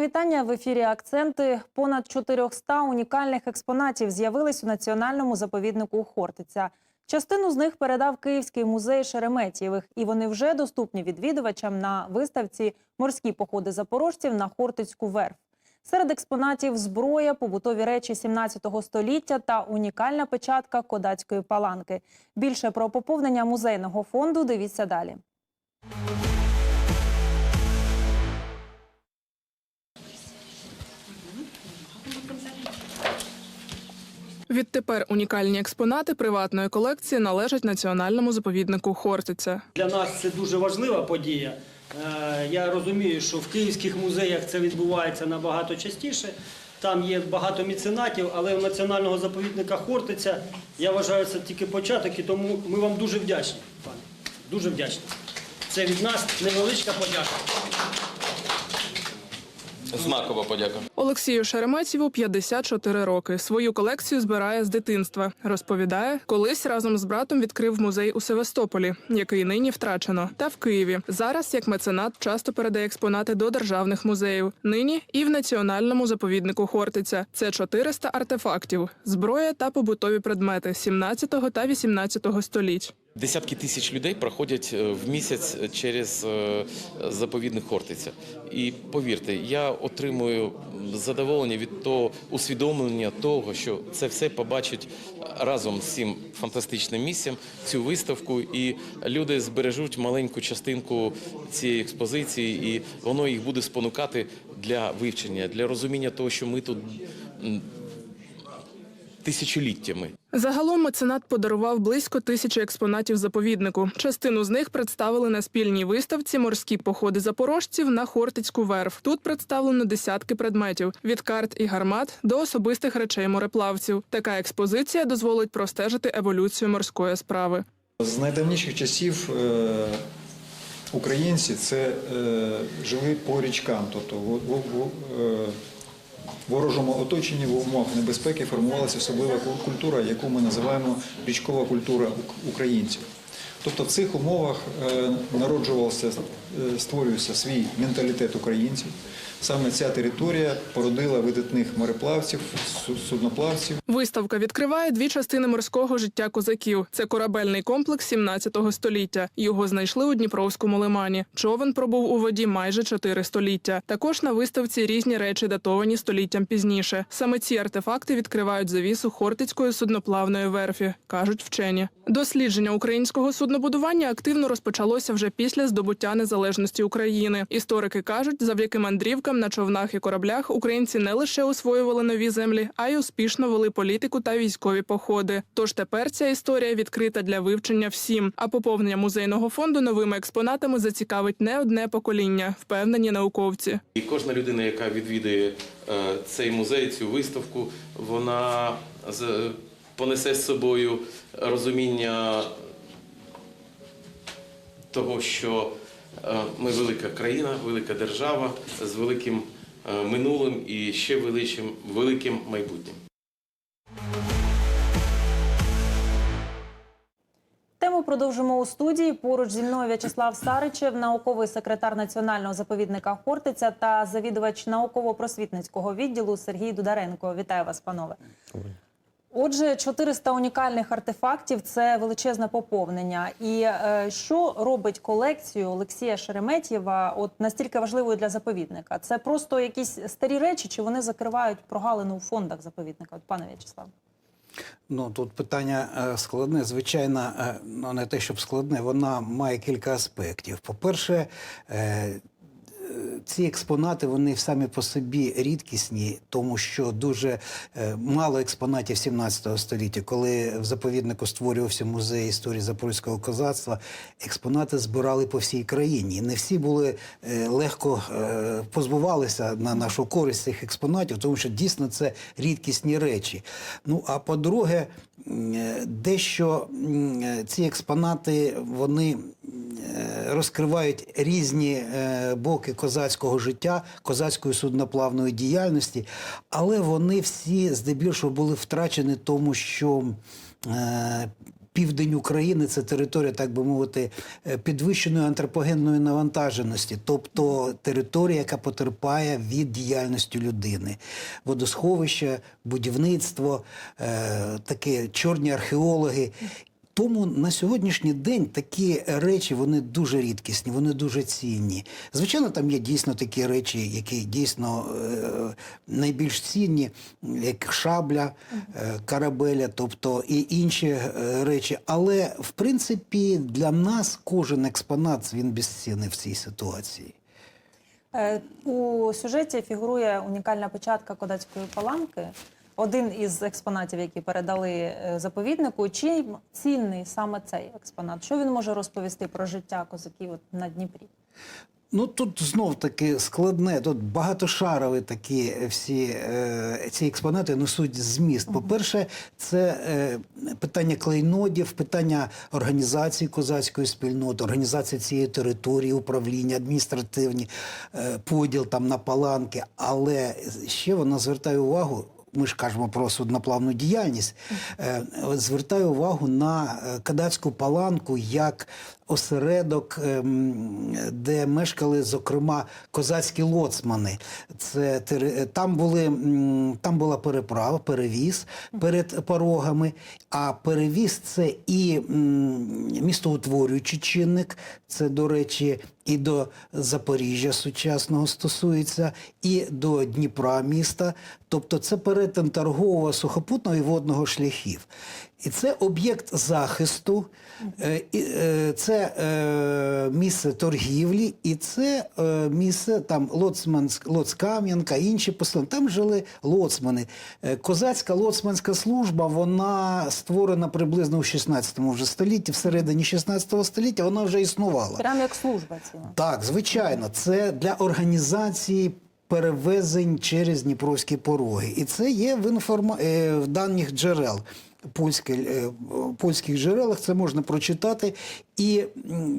Вітання в ефірі Акценти. Понад 400 унікальних експонатів з'явились у національному заповіднику Хортиця. Частину з них передав Київський музей Шереметьєвих, і вони вже доступні відвідувачам на виставці Морські походи запорожців на Хортицьку верф. Серед експонатів зброя, побутові речі 17 століття та унікальна печатка кодацької паланки. Більше про поповнення музейного фонду дивіться далі. Відтепер унікальні експонати приватної колекції належать національному заповіднику Хортиця. Для нас це дуже важлива подія. Е, Я розумію, що в київських музеях це відбувається набагато частіше. Там є багато меценатів, але у національного заповідника Хортиця я вважаю це тільки початок, і тому ми вам дуже вдячні, пане. Дуже вдячні. Це від нас невеличка подяка. Знакова подяка. Олексію Шереметьєву 54 роки. Свою колекцію збирає з дитинства. Розповідає, колись разом з братом відкрив музей у Севастополі, який нині втрачено, та в Києві. Зараз як меценат часто передає експонати до державних музеїв. Нині і в національному заповіднику Хортиця. Це 400 артефактів, зброя та побутові предмети 17 та 18 століть. Десятки тисяч людей проходять е, в місяць через е, заповідник Хортиця. І повірте, я отримую задоволення від того усвідомлення того, що це все побачить разом з цим фантастичним місцем, цю виставку, і люди збережуть маленьку частинку цієї експозиції, і воно їх буде спонукати для вивчення, для розуміння того, що ми тут тисячоліттями. Загалом меценат подарував близько тисячі експонатів заповіднику. Частину з них представили на спільній виставці Морські походи запорожців на Хортицьку верф. Тут представлено десятки предметів від карт і гармат до особистих речей мореплавців. Така експозиція дозволить простежити еволюцію морської справи. З найдавніших часів е, українці це е, жили по річкам, тобто е, ворожому оточенні в умовах небезпеки формувалася особлива ку- культура, яку ми називаємо річкова культура ук- українців. Тобто в цих умовах е, народжувався, е, створювався свій менталітет українців. Саме ця територія породила видатних мореплавців, судноплавців. Виставка відкриває дві частини морського життя козаків. Це корабельний комплекс 17 століття. Його знайшли у Дніпровському лимані. Човен пробув у воді майже чотири століття. Також на виставці різні речі датовані століттям пізніше. Саме ці артефакти відкривають завісу Хортицької судноплавної верфі, кажуть вчені. Дослідження українського суднобудування активно розпочалося вже після здобуття незалежності України. Історики кажуть, завдяки мандрівкам на човнах і кораблях українці не лише освоювали нові землі, а й успішно вели політику та військові походи. Тож тепер ця історія відкрита для вивчення всім. А поповнення музейного фонду новими експонатами зацікавить не одне покоління, впевнені науковці. І кожна людина, яка відвідує е, цей музей, цю виставку, вона понесе з собою розуміння того, що е, ми велика країна, велика держава з великим е, минулим і ще величим, великим майбутнім. Тему продовжимо у студії. Поруч зі мною В'ячеслав Саричев, науковий секретар національного заповідника Хортиця та завідувач науково-просвітницького відділу Сергій Дударенко. Вітаю вас, панове. Отже, 400 унікальних артефактів це величезне поповнення. І е, що робить колекцію Олексія Шереметьєва от настільки важливою для заповідника? Це просто якісь старі речі, чи вони закривають прогалину у фондах заповідника? От пане В'ячеслав. Ну тут питання е, складне. Звичайно, е, ну не те, щоб складне, вона має кілька аспектів. По-перше, е, ці експонати вони самі по собі рідкісні, тому що дуже е, мало експонатів 17 століття. Коли в заповіднику створювався музей історії запорізького козацтва, експонати збирали по всій країні. Не всі були е, легко е, позбувалися на нашу користь цих експонатів, тому що дійсно це рідкісні речі. Ну а по-друге, дещо ці експонати вони розкривають різні боки козацького життя, козацької судноплавної діяльності, але вони всі здебільшого були втрачені, тому що е, південь України це територія, так би мовити, е, підвищеної антропогенної навантаженості, тобто територія, яка потерпає від діяльності людини. Водосховище, будівництво, е, такі чорні археологи. Тому на сьогоднішній день такі речі вони дуже рідкісні, вони дуже цінні. Звичайно, там є дійсно такі речі, які дійсно е, найбільш цінні, як шабля, е, карабеля, тобто і інші е, речі. Але в принципі для нас кожен експонат він безцінний в цій ситуації. Е, У сюжеті фігурує унікальна печатка кодацької паланки. Один із експонатів, які передали е, заповіднику. Чим цінний саме цей експонат? Що він може розповісти про життя козаків на Дніпрі? Ну тут знов таки складне, тут багатошарові такі всі е, ці експонати несуть зміст. По-перше, це е, питання клейнодів, питання організації козацької спільноти, організації цієї території, управління, адміністративні, е, поділ там на паланки. Але ще вона звертає увагу. Ми ж кажемо про судноплавну діяльність. Е, звертаю увагу на е, кадацьку паланку як осередок, ем, де мешкали, зокрема, козацькі лоцмани. Це тери- там були там була переправа, перевіз перед порогами. А перевіз це і містоутворюючий чинник. Це, до речі, і до Запоріжжя сучасного стосується, і до Дніпра міста. Тобто це перетин торгового, сухопутного і водного шляхів. І це об'єкт захисту, е, е, це е, місце торгівлі, і це місце там Лоцманськ, Лоцкам'янка, інші поселення. Там жили лоцмани. Козацька лоцманська служба, вона створена приблизно у 16 вже столітті, всередині 16 століття вона вже існувала. Прямо як служба ціла. Так, звичайно, це для організації перевезень через Дніпровські пороги. І це є в, інформа... в даних джерел. Польське, е, польських джерелах це можна прочитати. І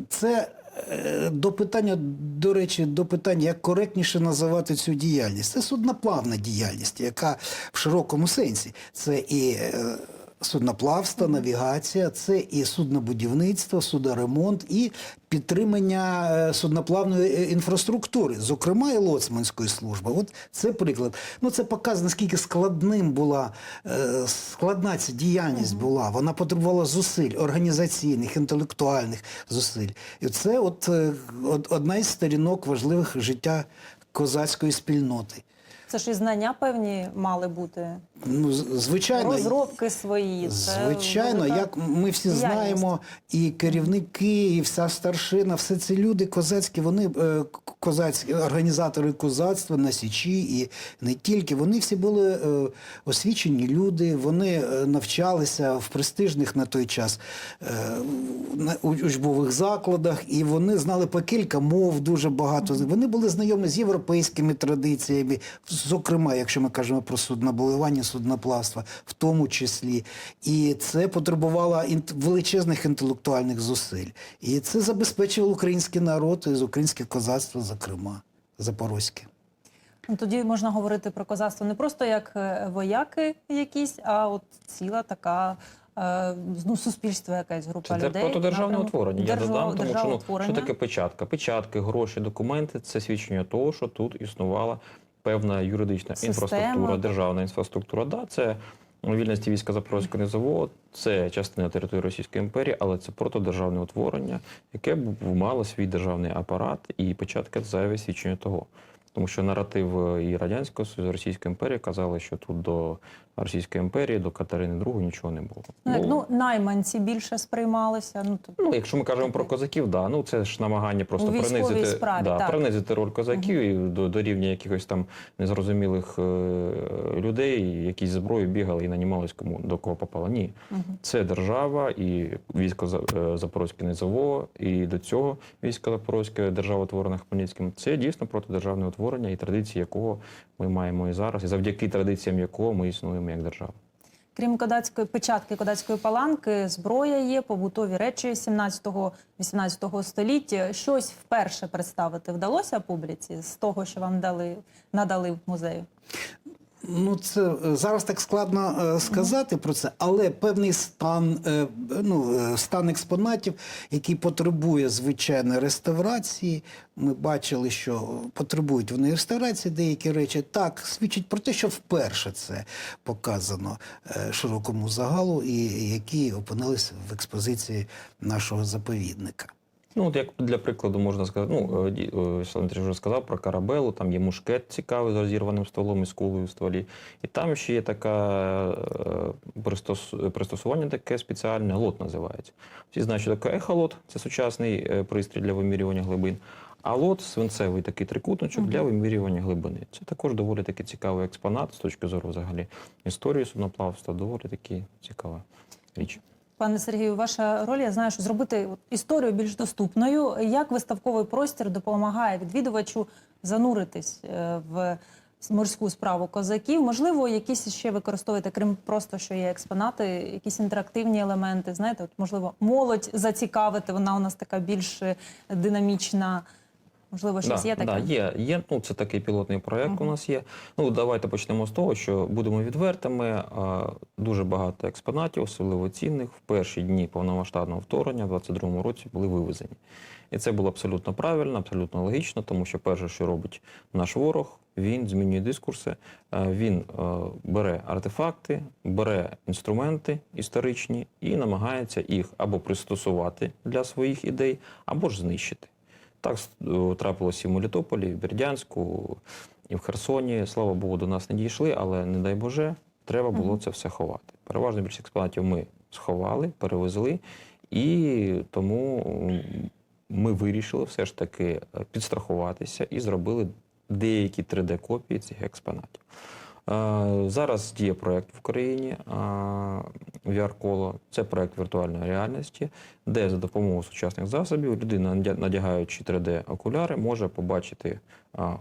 це е, до питання, до речі, до питання, як коректніше називати цю діяльність. Це судноплавна діяльність, яка в широкому сенсі. Це і е, судноплавство, навігація, це і суднобудівництво, судоремонт, і підтримання е, судноплавної е, інфраструктури, зокрема і лоцманської служби. От це приклад. Ну це показує, наскільки складним була е, складна ця діяльність була. Вона потребувала зусиль організаційних, інтелектуальних зусиль. І це от одна із сторінок важливих життя козацької спільноти. Це ж і знання певні мали бути. Ну, звичайно, Розробки свої. Це Звичайно, як ми всі діяльність. знаємо, і керівники, і вся старшина, все це люди козацькі, вони е, козацькі організатори козацтва на січі і не тільки. Вони всі були е, освічені люди, вони е, навчалися в престижних на той час учбових закладах, і вони знали по кілька мов, дуже багато. Вони були знайомі з європейськими традиціями, зокрема, якщо ми кажемо про суднобудування, судноплавства, в тому числі. І це потребувало величезних інтелектуальних зусиль. І це забезпечував український народ, і українське козацтво, зокрема, запорозьке. Ну, Тоді можна говорити про козацтво не просто як е, вояки якісь, а от ціла така е, ну, суспільство, якась група Це людей. протидержавне напряму. утворення. Я додам, тому що, ну, що таке печатка? Печатки, гроші, документи це свідчення того, що тут існувала певна юридична Система. інфраструктура, державна інфраструктура. Да, це вільності війська Запорозького низового, це частина території Російської імперії, але це протидержавне утворення, яке б мало свій державний апарат, і початки зайве свідчення того. Тому що наратив і радянського Союзу, і Російської імперії казали, що тут до Російської імперії, до Катерини II нічого не було. Ну, як, ну, найманці більше сприймалися. Ну, тобто, Ну, якщо ми кажемо про козаків, да, ну це ж намагання просто У принизити, справі, да, так. принизити роль козаків і до, до рівня якихось там незрозумілих е, людей, які зі зброєю бігали і нанімались кому до кого попало. Ні, це держава і військо За- е, Запорозьке низово, і до цього військо Запорозьке держава утворена Хмельницьким. Це дійсно протидержавне утворення і традиції якого ми маємо і зараз, і завдяки традиціям якого ми існуємо як держава. крім кодацької печатки, кодацької паланки, зброя є, побутові речі 17-18 століття. Щось вперше представити вдалося публіці з того, що вам дали, надали в музею? Ну, це е, зараз так складно е, сказати про це, але певний стан, е, ну, стан експонатів, який потребує звичайної реставрації. Ми бачили, що потребують вони реставрації деякі речі. Так, свідчить про те, що вперше це показано широкому загалу, і які опинилися в експозиції нашого заповідника. Ну, от як для прикладу можна сказати, ну, е, ді- е, Андрійович вже сказав про карабелу, там є мушкет цікавий з розірваним стволом і кулею в стволі. І там ще є така е, пристос- пристосування таке спеціальне, лот називається. Всі знають, що таке ехолот, це сучасний е, пристрій для вимірювання глибин. А лот свинцевий такий трикутничок для вимірювання глибини. Це також доволі таки цікавий експонат з точки зору взагалі історії судноплавства, доволі таки цікава річ. Пане Сергію, ваша роль, я знаю, що зробити історію більш доступною. Як виставковий простір допомагає відвідувачу зануритись е, в морську справу козаків? Можливо, якісь ще використовуєте, крім просто що є експонати, якісь інтерактивні елементи. Знаєте, от можливо, молодь зацікавити. Вона у нас така більш е, динамічна. Можливо, щось да, є таке. Да, є, є. Ну, це такий пілотний проєкт у нас є. Ну, давайте почнемо з того, що будемо відвертими. а, Дуже багато експонатів, особливо цінних, в перші дні повномасштабного вторгнення в 22-му році були вивезені. І це було абсолютно правильно, абсолютно логічно, тому що перше, що робить наш ворог, він змінює дискурси, е, він е, бере артефакти, бере інструменти історичні і намагається їх або пристосувати для своїх ідей, або ж знищити. Так е, трапилося і в Мелітополі, і в Бердянську, і в Херсоні. Слава Богу, до нас не дійшли, але не дай Боже, треба було це все ховати. Переважно більшість експонатів ми сховали, перевезли, і тому ми вирішили все ж таки е, підстрахуватися і зробили деякі 3D-копії цих експонатів. Зараз діє проєкт в Україні VR-коло. Це проєкт віртуальної реальності, де за допомогою сучасних засобів людина, надягаючи 3D-окуляри, може побачити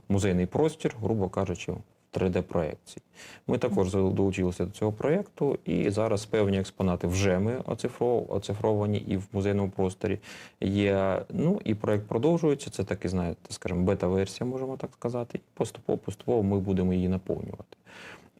музейний простір, грубо кажучи, в 3D-проекції. Ми також долучилися до цього проєкту, і зараз певні експонати вже ми оцифровані і в музейному просторі є. Ну і проєкт продовжується. Це таки, знаєте, скажімо, бета-версія, можемо так сказати. І поступово, поступово ми будемо її наповнювати.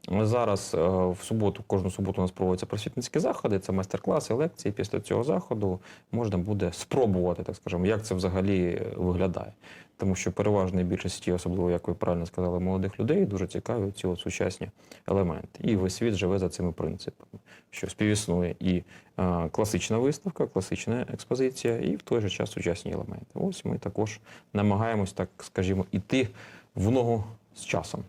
Зараз е, в суботу, кожну суботу у нас проводяться просвітницькі заходи, це майстер-класи, лекції. Після цього заходу можна буде спробувати, так скажемо, як це взагалі е, виглядає. Тому що переважної більшості, особливо, як ви правильно сказали, молодих людей, дуже цікаві ці от сучасні елементи. І весь світ живе за цими принципами, що співіснує і е, класична виставка, класична експозиція, і в той же час сучасні елементи. Ось ми також намагаємось, так скажімо, іти в ногу з часом.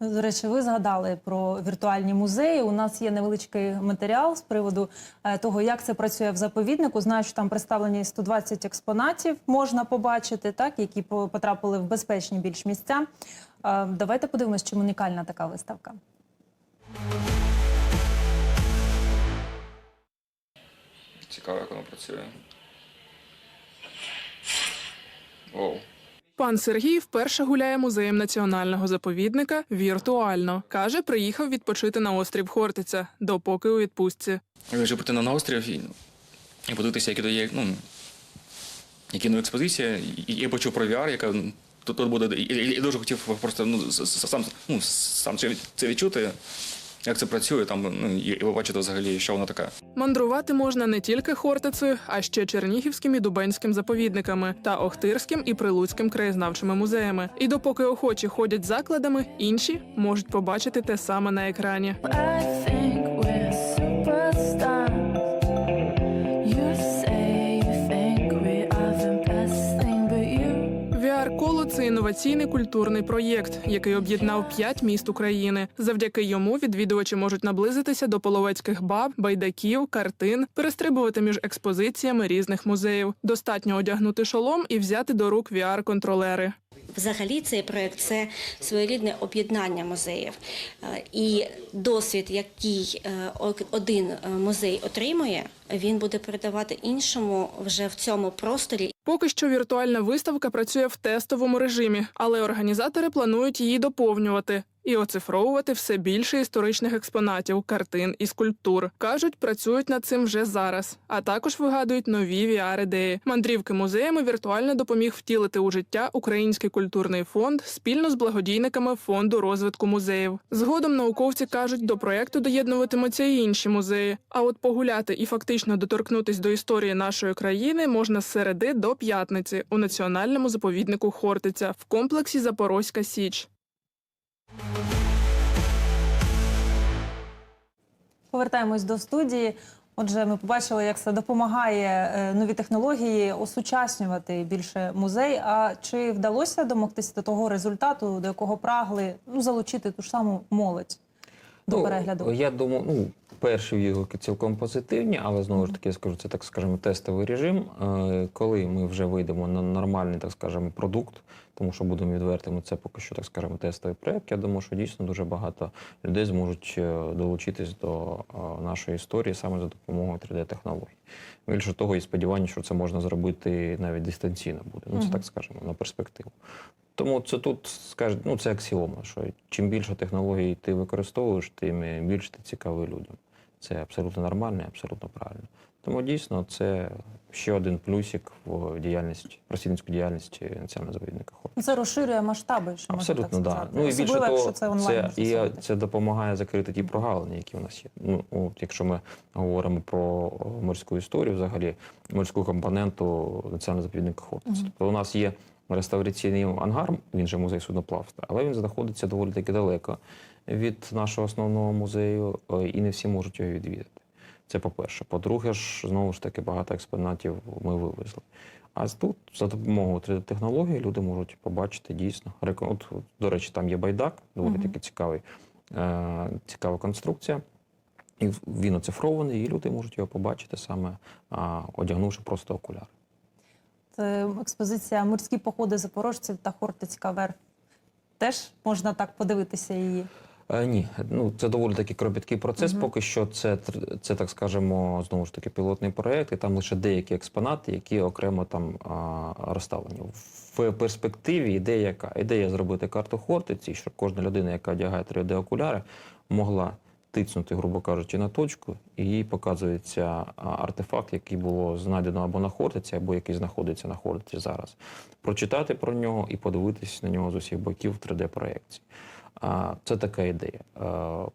До речі, ви згадали про віртуальні музеї. У нас є невеличкий матеріал з приводу е, того, як це працює в заповіднику. Знаю, що там представлені 120 експонатів, можна побачити, так які потрапили в безпечні більш місця. Е, Давайте подивимось, чим унікальна така виставка. Цікаво, як воно працює. Оу. Пан Сергій вперше гуляє музеєм національного заповідника віртуально. Каже, приїхав відпочити на острів Хортиця, допоки у відпустці. Я вирішив прийти на острів і, і подивитися, які є, ну, які нові експозиції. І я почув про VR, яка ну, тут, буде. І, і, і дуже хотів просто ну, сам, ну, сам це відчути, як це працює, там, ну, і, і побачити взагалі, що воно така. Мандрувати можна не тільки Хортицею, а ще Чернігівським і Дубенським заповідниками та Охтирським і Прилуцьким краєзнавчими музеями. І допоки охочі ходять закладами, інші можуть побачити те саме на екрані. I think інноваційний культурний проєкт, який об'єднав п'ять міст України. Завдяки йому відвідувачі можуть наблизитися до половецьких баб, байдаків, картин, перестрибувати між експозиціями різних музеїв. Достатньо одягнути шолом і взяти до рук VR-контролери. Взагалі, цей проект це своєрідне об'єднання музеїв. І досвід, який е, один е, музей отримує, він буде передавати іншому вже в цьому просторі. Поки що віртуальна виставка працює в тестовому режимі, але організатори планують її доповнювати. І оцифровувати все більше історичних експонатів, картин і скульптур. кажуть, працюють над цим вже зараз, а також вигадують нові vr ідеї. Мандрівки музеями віртуально допоміг втілити у життя Український культурний фонд спільно з благодійниками фонду розвитку музеїв. Згодом науковці кажуть, до проекту доєднуватимуться і інші музеї. А от погуляти і фактично доторкнутись до історії нашої країни можна з середи до п'ятниці у національному заповіднику Хортиця в комплексі Запорозька Січ. Повертаємось до студії. Отже, ми побачили, як це допомагає е, нові технології осучаснювати більше музей. А чи вдалося домогтися до того результату, до якого прагли ну, залучити ту ж саму молодь до перегляду? Ну, Я думаю, ну, перші відгуки цілком позитивні, але знову ж таки я скажу, це так скажемо тестовий режим. Е, Коли ми вже вийдемо на нормальний, так скажемо, продукт, тому що будемо відвертими, це поки що так скажемо тестовий проект. Я думаю, що дійсно дуже багато людей зможуть е, долучитись до е, нашої історії саме за допомогою 3D-технологій. Більше того, і сподівання, що це можна зробити навіть дистанційно буде. Ну, це так скажемо на перспективу. Тому це тут скажуть, ну це аксіома, що чим більше технологій ти використовуєш, тим е, більше ти цікавий людям. Це абсолютно нормально, і абсолютно правильно. Тому дійсно це ще один плюсик в діяльності, просвітницькій діяльності національного заповідника. Це розширює масштаби, що Абсолютно, можна так да. Ну і більше того, якщо це онлайн. це, і це допомагає закрити ті прогалини, які у нас є. Ну, от, якщо ми говоримо про морську історію, взагалі морську компоненту національного заповідника Хортиця. Тобто у нас є реставраційний ангар, він же музей судноплавства, але він знаходиться доволі таки далеко від нашого основного музею, е, і не всі можуть його відвідати. Це по-перше. По-друге, ж знову ж таки багато експонатів ми вивезли. А тут за допомогою 3D-технології люди можуть побачити дійсно. От, до речі, там є байдак, доволі Мгм. таки цікавий, е, цікава конструкція. І він оцифрований, і люди можуть його побачити саме а, одягнувши просто окуляри. Це експозиція Морські походи запорожців та Хортицька верф. Теж можна так подивитися її. Е, ні, ну це доволі таки кропіткий процес. Мгм. Поки що це це так скажемо знову ж таки пілотний проект, і там лише деякі експонати, які окремо там а, розставлені. В перспективі ідея яка? Ідея зробити карту Хортиці, щоб кожна людина, яка одягає 3D-окуляри, могла тицнути, грубо кажучи, на точку, і їй показується артефакт, який було знайдено або на Хортиці, або який знаходиться на Хортиці зараз. Прочитати про нього і подивитись на нього з усіх боків в 3D-проекції. А, Це така ідея.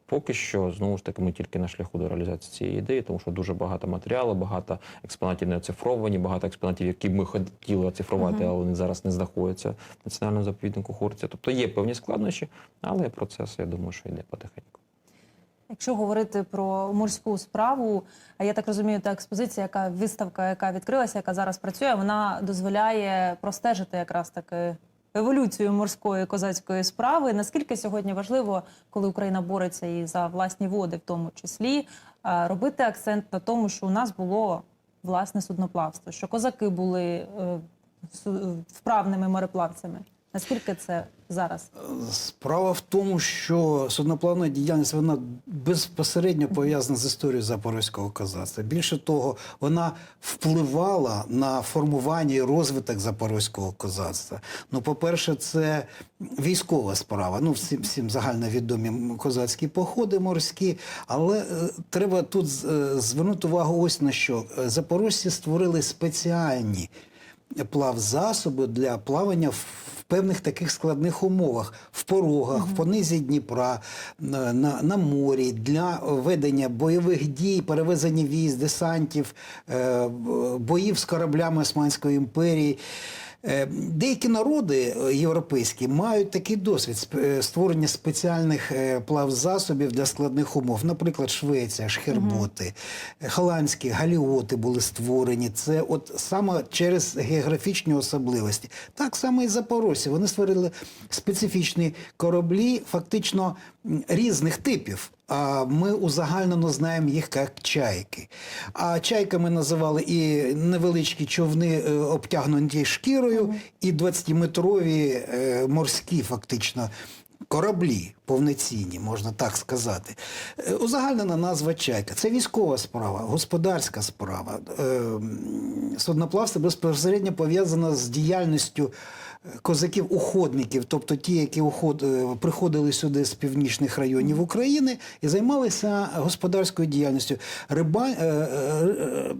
Поки що, знову ж таки, ми тільки на шляху до реалізації цієї ідеї, тому що дуже багато матеріалу, багато експонатів не оцифровані, багато експонатів, які б ми хотіли оцифрувати, але вони зараз не знаходяться в національному заповіднику Хортиця. Тобто є певні складнощі, але процес, я думаю, що йде потихеньку. Якщо говорити про морську справу, а я так розумію, та експозиція, яка виставка, яка відкрилася, яка зараз працює, вона дозволяє простежити якраз таки еволюцію морської козацької справи. Наскільки сьогодні важливо, коли Україна бореться і за власні води, в тому числі, робити акцент на тому, що у нас було власне судноплавство, що козаки були е, вправними мореплавцями. Наскільки це зараз? Справа в тому, що судноплавна діяльність вона безпосередньо пов'язана з історією запорозького козацтва. Більше того, вона впливала на формування і розвиток запорозького козацтва. Ну, по-перше, це військова справа. Ну, всім, всім загальновідомі козацькі походи морські. Але е, треба тут е, звернути увагу ось на що. Запорожці створили спеціальні плавзасоби для плавання в певних таких складних умовах, в порогах, в понизі Дніпра, на, на, на морі, для ведення бойових дій, перевезення військ, десантів, е, боїв з кораблями Османської імперії. Е, Деякі народи е, європейські мають такий досвід е, створення спеціальних плавзасобів для складних умов. Наприклад, Швеція, шхерботи, голландські галіоти були створені. Це от саме через географічні особливості. Так само і запорожці. Вони створили специфічні кораблі, фактично різних типів. А ми узагальнено знаємо їх як чайки. А чайками називали і невеличкі човни, е, обтягнуті шкірою, і 20-метрові е, морські, фактично. Кораблі повноцінні, можна так сказати. Е, Узагальнена назва чайка. Це військова справа, господарська справа. Судноплавство безпосередньо пов'язано з діяльністю козаків-уходників, тобто ті, які уход... е, приходили сюди з північних районів України і займалися господарською діяльністю. Риба... е, е,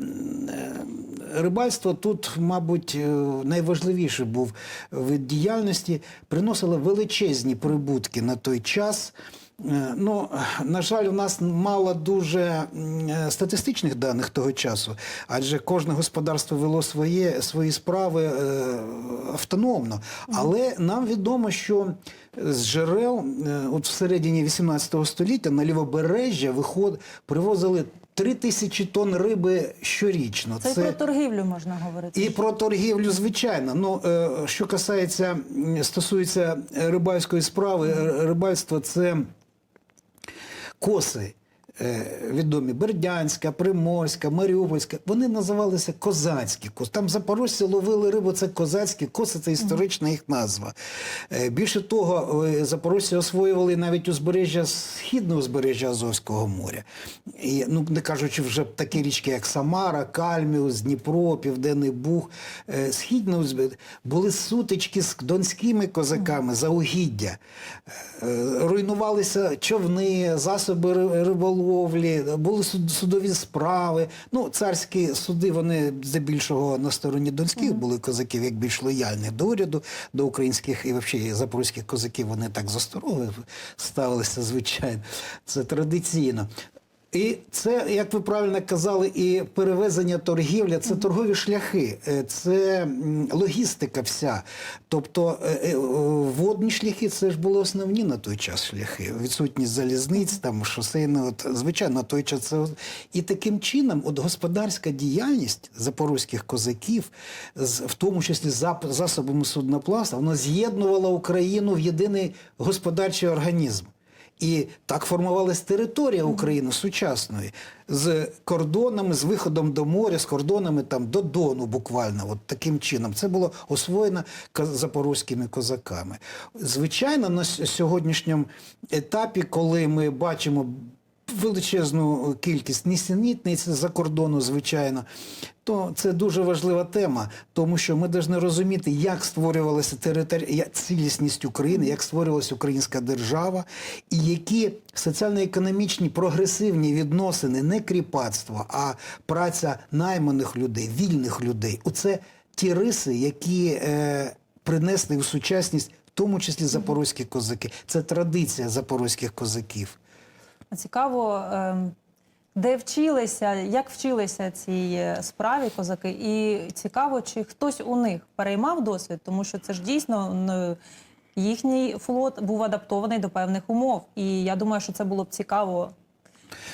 Рибальство тут, мабуть, найважливіше був вид діяльності, приносило величезні прибутки на той час. Е, Ну, на жаль, у нас мало дуже е, статистичних даних того часу, адже кожне господарство вело своє, свої справи е, автономно. Але нам відомо, що з джерел, от всередині 18 століття на лівобережжя виход, привозили 3 тисячі тонн риби щорічно. Це, й про торгівлю можна говорити. І про торгівлю, звичайно. Ну, що касається, стосується рибальської справи, рибальство це коси. Е, Відомі Бердянська, Приморська, Маріупольська, вони називалися козацькі. Там запорожці ловили рибу, це козацькі коси, це історична їх назва. Е, Більше того, е, запорожці освоювали навіть узбережжя східне узбережжя Азовського моря. І, ну, не кажучи вже такі річки, як Самара, Кальміус, Дніпро, Південний Буг. Східне узбережжя були сутички з донськими козаками за угіддя. Руйнувалися човни, засоби ри- риболовлі, були судові справи. Ну, царські суди, вони здебільшого на стороні донських були козаків, як більш лояльних до уряду, до українських і взагалі запорізьких козаків вони так застороги ставилися, звичайно. Це традиційно. І це, як ви правильно казали, і перевезення торгівля, це торгові шляхи, е, це логістика вся. Тобто е, е, водні шляхи це ж були основні на той час шляхи. Відсутність залізниць, там шосейне, от, звичайно, на той час це. І таким чином, от господарська діяльність запорозьких козаків, в тому числі за засобами судноплавства, вона з'єднувала Україну в єдиний господарчий організм. І так формувалась територія України сучасної з кордонами, з виходом до моря, з кордонами там до Дону, буквально, от таким чином. Це було освоєно запорозькими козаками. Звичайно, на сьогоднішньому етапі, коли ми бачимо величезну кількість нісенітниць за кордону, звичайно, то це дуже важлива тема, тому що ми повинні розуміти, як створювалася територія цілісність України, як створювалася українська держава, і які соціально-економічні прогресивні відносини, не кріпацтво, а праця найманих людей, вільних людей. Оце ті риси, які е, принесли в сучасність, в тому числі запорозькі козаки. Це традиція запорозьких козаків. Цікаво, ем, де вчилися, як вчилися цій е, справі козаки, і цікаво, чи хтось у них переймав досвід, тому що це ж дійсно ну, їхній флот був адаптований до певних умов. І я думаю, що це було б цікаво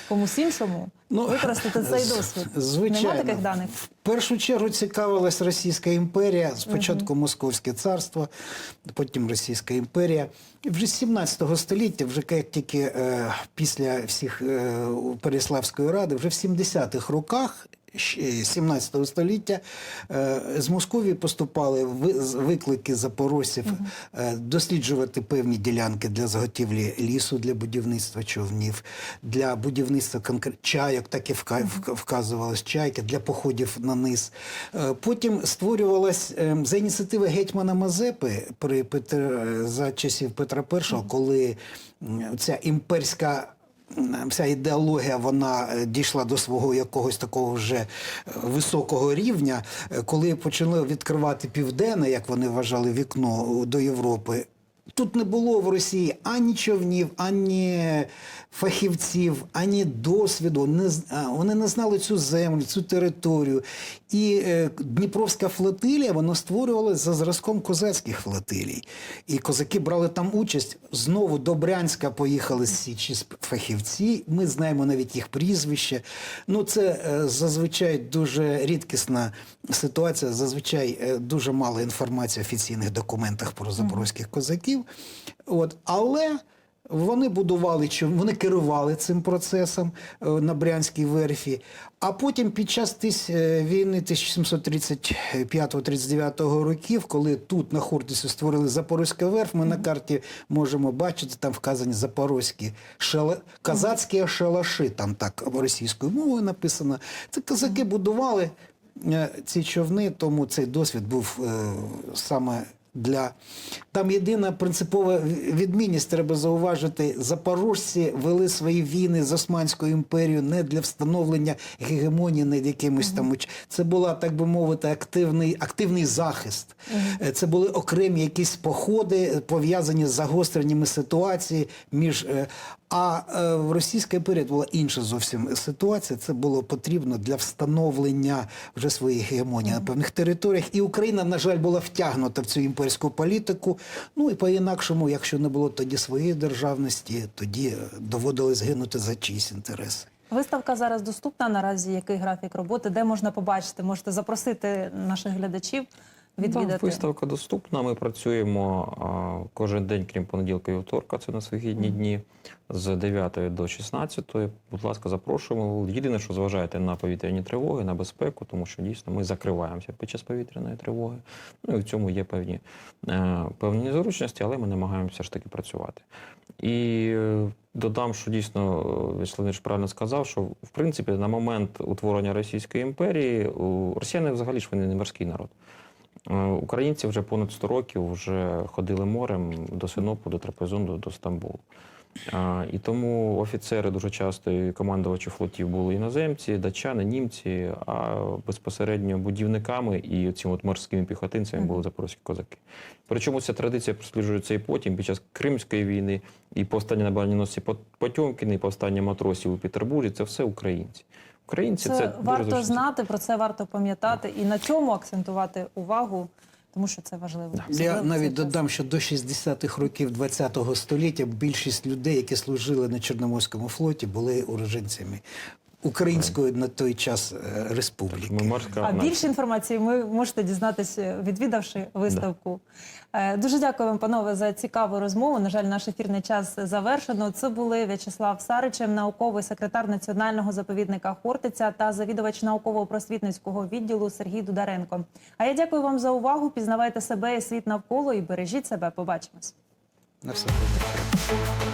комусь іншому використати цей досвід. Звичайно. Нема таких даних. В першу чергу цікавилась Російська імперія, спочатку Московське царство, потім Російська імперія. І вже з 17 століття, вже як тільки е, після всіх е, Переславської ради, вже в 70-х роках. Щ- 17 століття е, з Московії поступали виклики запорожців е, досліджувати певні ділянки для заготівлі лісу, для будівництва човнів, для будівництва чайок, так і вка- вка- вказувалось чайки для походів на низ. Е, Потім створювалась за ініціативи гетьмана Мазепи при Петр, за часів Петра І, коли ця імперська вся ідеологія вона е, дійшла до свого якогось такого вже е, високого рівня, е, коли почали відкривати південне, як вони вважали, вікно до Європи. Тут не було в Росії ані човнів, ані фахівців, ані досвіду. Не, вони не знали цю землю, цю територію. І е, Дніпровська флотилія вона створювалася за зразком козацьких флотилій. І козаки брали там участь. Знову до Брянська поїхали Січі фахівці. Ми знаємо навіть їх прізвище. Ну, це е, зазвичай дуже рідкісна ситуація. Зазвичай е, дуже мало інформації в офіційних документах про запорозьких козаків. От, але вони будували, вони керували цим процесом е, на Брянській верфі. А потім під час е, війни 1735-39 років, коли тут на Хортицю створили Запорозька верф, ми на карті можемо бачити, там вказані запорозькі шала... казацькі шалаши, там так російською мовою написано. Це козаки будували е, ці човни, тому цей досвід був е, саме для там єдина принципова відмінність, треба зауважити, запорожці вели свої війни з Османською імперією не для встановлення гегемонії над якимось там. Це була, так би мовити, активний, активний захист. Е, Це були окремі якісь походи, пов'язані з загостреннями ситуації між. е, А е, в Російській імперії була інша зовсім ситуація. Це було потрібно для встановлення вже своєї гегемонії на певних територіях. І Україна, на жаль, була втягнута в цю імперську політику. Ну і по-інакшому, якщо не було тоді своєї державності, тоді доводилось гинути за чиїсь інтереси. Виставка зараз доступна. Наразі який графік роботи, де можна побачити? Можете запросити наших глядачів відвідати. Да, виставка доступна. Ми працюємо а, кожен день, крім понеділка і вівторка. Це на вихідні дні з 9 до 16. Будь ласка, запрошуємо. Єдине, що зважаєте на повітряні тривоги, на безпеку, тому що дійсно ми закриваємося під час повітряної тривоги. Ну і в цьому є певні, е, певні незручності, але ми намагаємося ж таки працювати. І е, додам, що дійсно е, Вячеслав Леонідович правильно сказав, що в принципі на момент утворення Російської імперії росіяни взагалі ж вони не морський народ. Е, Українці вже понад 100 років вже ходили морем до Синопу, до Трапезунду, до Стамбулу. І тому офіцери дуже часто і командувачі флотів були іноземці, датчани, німці, а безпосередньо будівниками і цими от морськими піхотинцями були запорозькі козаки. Причому ця традиція просліджується і потім, під час Кримської війни, і повстання на броненосці Потьомкіни, і повстання матросів у Петербурзі це все українці. Українці Це, це, варто дуже знати, про це варто пам'ятати і на цьому акцентувати увагу, тому що це важливо. Я навіть додам, що до 60-х років ХХ століття більшість людей, які служили на Чорноморському флоті, були уродженцями української на той час е, республіки. Морська А більше інформації ви можете дізнатися, відвідавши виставку. Е, Дуже дякую вам, панове, за цікаву розмову. На жаль, наш ефірний час завершено. Це були В'ячеслав Саричев, науковий секретар Національного заповідника Хортиця та завідувач науково-просвітницького відділу Сергій Дударенко. А я дякую вам за увагу. Пізнавайте себе і світ навколо і бережіть себе. Побачимось. На все добре.